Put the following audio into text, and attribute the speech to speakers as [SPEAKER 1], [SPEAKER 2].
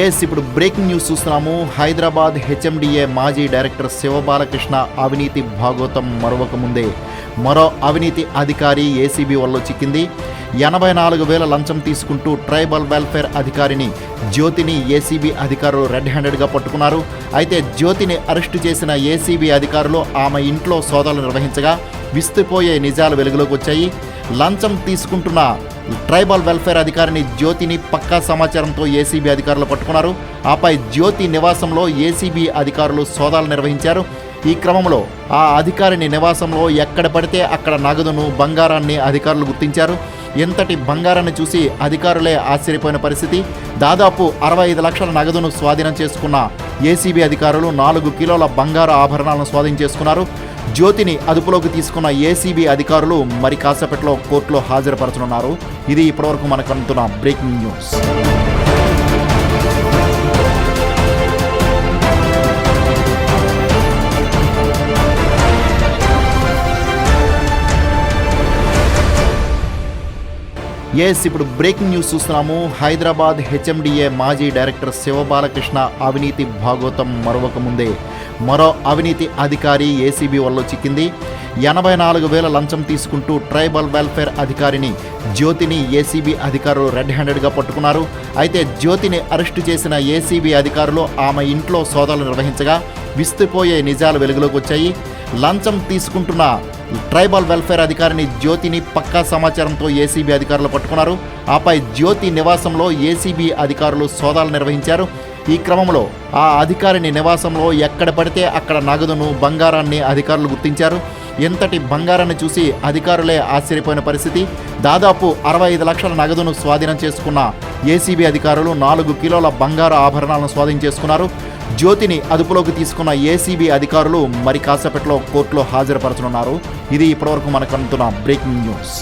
[SPEAKER 1] Yes ఇప్పుడు breaking news చూస్తున్నాము. Hyderabad HMDA మాజీ డైరెక్టర్ శివబాలకృష్ణ అవినీతి భాగోతం మరొక ముందే మరో అవినీతి అధికారి ఏసీబీ వల్ల చిక్కింది. ఎనభై నాలుగు వేల లంచం తీసుకుంటూ ట్రైబల్ వెల్ఫేర్ అధికారిని జ్యోతిని ఏసీబీ అధికారులు రెడ్ హ్యాండెడ్గా పట్టుకున్నారు. అయితే జ్యోతిని అరెస్టు చేసిన ఏసీబీ అధికారులు ఆమె ఇంట్లో సోదాలు నిర్వహించగా విస్తుపోయే నిజాలు వెలుగులోకి వచ్చాయి. లంచం తీసుకుంటున్న ట్రైబల్ వెల్ఫేర్ అధికారిని జ్యోతిని పక్కా సమాచారంతో ఏసీబీ అధికారులు పట్టుకున్నారు. ఆపై జ్యోతి నివాసంలో ఏసీబీ అధికారులు సోదాలు నిర్వహించారు. ఈ క్రమంలో ఆ అధికారిని నివాసంలో ఎక్కడ పడితే అక్కడ నగదును బంగారాన్ని అధికారులు గుర్తించారు. ఎంతటి బంగారాన్ని చూసి అధికారులే ఆశ్చర్యపోయిన పరిస్థితి. దాదాపు అరవై ఐదు లక్షల నగదును స్వాధీనం చేసుకున్న ఏసీబీ అధికారులు నాలుగు కిలోల బంగారు ఆభరణాలను స్వాధీనం చేసుకున్నారు జ్యోతిని అదుపులోకి తీసుకున్న ఏసీబీ అధికారులు మరి కాసేపట్లో కోర్టులో హాజరుపరచనున్నారు. ఇది ఇప్పటివరకు మనకు అందుతున్న బ్రేకింగ్ న్యూస్. ఎస్ ఇప్పుడు బ్రేకింగ్ న్యూస్ చూస్తున్నాము. హైదరాబాద్ హెచ్ఎండిఏ మాజీ డైరెక్టర్ శివబాలకృష్ణ అవినీతి భాగోతం మరొక ముందే. మరో అవినీతి అధికారి ఏసీబీ వల్ల చిక్కింది. ఎనభై నాలుగు వేల లంచం తీసుకుంటూ ట్రైబల్ వెల్ఫేర్ అధికారిని జ్యోతిని ఏసీబీ అధికారులు రెడ్ హ్యాండెడ్గా పట్టుకున్నారు. అయితే జ్యోతిని అరెస్టు చేసిన ఏసీబీ అధికారులు ఆమె ఇంట్లో సోదాలు నిర్వహించగా విస్తుపోయే నిజాలు వెలుగులోకి వచ్చాయి. లంచం తీసుకుంటున్న ట్రైబల్ వెల్ఫేర్ అధికారిని జ్యోతిని పక్కా సమాచారంతో ఏసీబీ అధికారులు పట్టుకున్నారు. ఆపై జ్యోతి నివాసంలో ఏసీబీ అధికారులు సోదాలు నిర్వహించారు. ఈ క్రమంలో ఆ అధికారిని నివాసంలో ఎక్కడ పడితే అక్కడ నగదును బంగారాన్ని అధికారులు గుర్తించారు. ఎంతటి బంగారాన్ని చూసి అధికారులే ఆశ్చర్యపోయిన పరిస్థితి. దాదాపు అరవై ఐదు లక్షల నగదును స్వాధీనం చేసుకున్న ఏసీబీ అధికారులు నాలుగు కిలోల బంగారు ఆభరణాలను స్వాధీనం చేసుకున్నారు జ్యోతిని అదుపులోకి తీసుకున్న ఏసీబీ అధికారులు మరి కాసేపట్లో కోర్టులో హాజరుపరచనున్నారు. ఇది ఇప్పటివరకు మనకు అందుతున్న బ్రేకింగ్ న్యూస్.